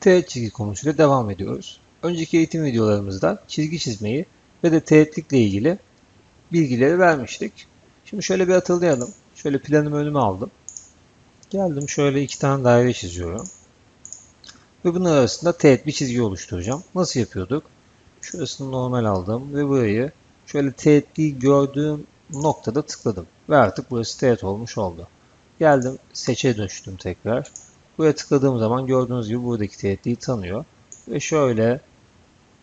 teğet çizgi konusuyla devam ediyoruz. Önceki eğitim videolarımızda çizgi çizmeyi ve de teğetlikle ilgili bilgileri vermiştik. Şimdi şöyle bir hatırlayalım. Şöyle planımı önüme aldım. Geldim şöyle iki tane daire çiziyorum. Ve bunun arasında teğet bir çizgi oluşturacağım. Nasıl yapıyorduk? Şurasını normal aldım ve burayı şöyle teğetliği gördüğüm noktada tıkladım. Ve artık burası teğet olmuş oldu. Geldim seçe dönüştüm tekrar. Buraya tıkladığım zaman gördüğünüz gibi buradaki teğetliği tanıyor. Ve şöyle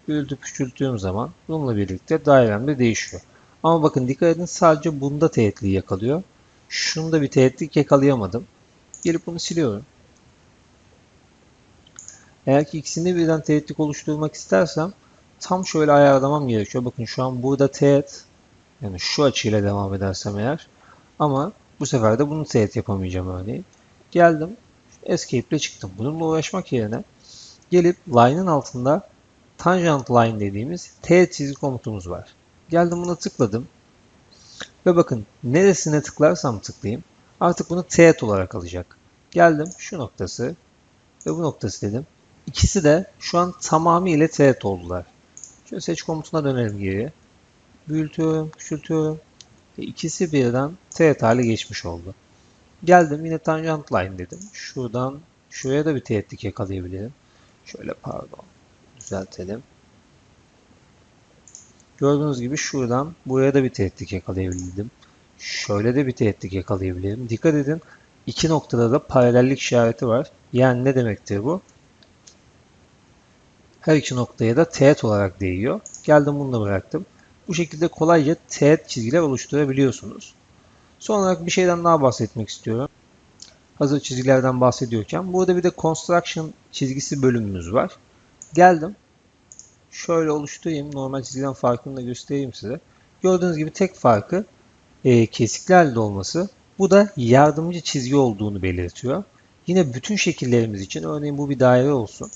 büyütüp küçülttüğüm zaman bununla birlikte dairem de değişiyor. Ama bakın dikkat edin sadece bunda teğetliği yakalıyor. Şunda bir teğetlik yakalayamadım. Gelip bunu siliyorum. Eğer ki ikisinde birden teğetlik oluşturmak istersem tam şöyle ayarlamam gerekiyor. Bakın şu an burada teğet yani şu açıyla devam edersem eğer ama bu sefer de bunu teğet yapamayacağım örneğin. Geldim Escape ile çıktım. Bununla uğraşmak yerine gelip line'ın altında tangent line dediğimiz teğet çizgi komutumuz var. Geldim buna tıkladım. Ve bakın neresine tıklarsam tıklayayım artık bunu teğet olarak alacak. Geldim şu noktası ve bu noktası dedim. İkisi de şu an tamamıyla teğet oldular. Şöyle seç komutuna dönelim geriye. Büyütüyorum, küçültüyorum. Ve ikisi birden teğet hale geçmiş oldu. Geldim yine tangent line dedim. Şuradan şuraya da bir teğetlik yakalayabilirim. Şöyle pardon. Düzeltelim. Gördüğünüz gibi şuradan buraya da bir teğetlik yakalayabildim. Şöyle de bir teğetlik yakalayabilirim. Dikkat edin iki noktada da paralellik işareti var. Yani ne demektir bu? Her iki noktaya da teğet olarak değiyor. Geldim bunu da bıraktım. Bu şekilde kolayca teğet çizgiler oluşturabiliyorsunuz. Son olarak bir şeyden daha bahsetmek istiyorum. Hazır çizgilerden bahsediyorken. Burada bir de construction çizgisi bölümümüz var. Geldim. Şöyle oluşturayım. Normal çizgiden farkını da göstereyim size. Gördüğünüz gibi tek farkı e, kesikli halde olması. Bu da yardımcı çizgi olduğunu belirtiyor. Yine bütün şekillerimiz için örneğin bu bir daire olsun.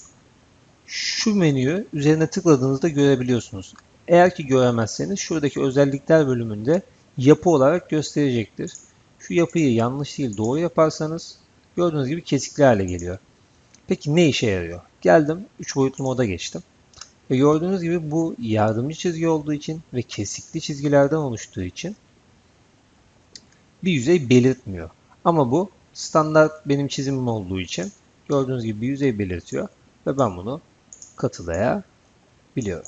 Şu menüyü üzerine tıkladığınızda görebiliyorsunuz. Eğer ki göremezseniz şuradaki özellikler bölümünde yapı olarak gösterecektir. Şu yapıyı yanlış değil doğru yaparsanız gördüğünüz gibi kesikli hale geliyor. Peki ne işe yarıyor? Geldim 3 boyutlu moda geçtim. Ve gördüğünüz gibi bu yardımcı çizgi olduğu için ve kesikli çizgilerden oluştuğu için bir yüzey belirtmiyor. Ama bu standart benim çizimim olduğu için gördüğünüz gibi bir yüzey belirtiyor ve ben bunu katılayabiliyorum.